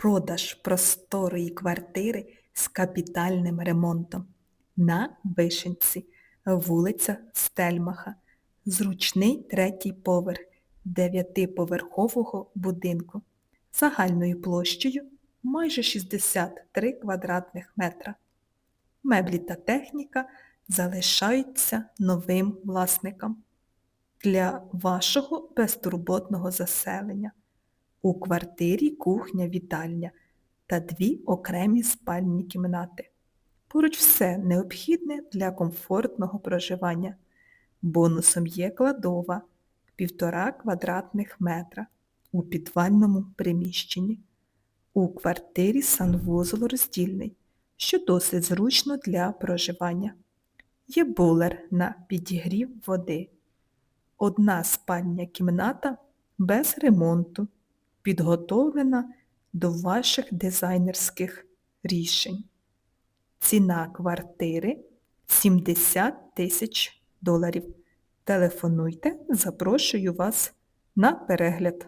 Продаж просторої квартири з капітальним ремонтом. На Вишенці, вулиця Стельмаха. Зручний третій поверх дев'ятиповерхового будинку. Загальною площею майже 63 квадратних метра. Меблі та техніка залишаються новим власникам для вашого безтурботного заселення. У квартирі кухня-вітальня та дві окремі спальні кімнати. Поруч все необхідне для комфортного проживання. Бонусом є кладова півтора квадратних метра у підвальному приміщенні. У квартирі санвузол роздільний, що досить зручно для проживання. Є булер на підігрів води. Одна спальня кімната без ремонту, підготовлена до ваших дизайнерських рішень. Ціна квартири 70 тисяч доларів. Телефонуйте, запрошую вас на перегляд.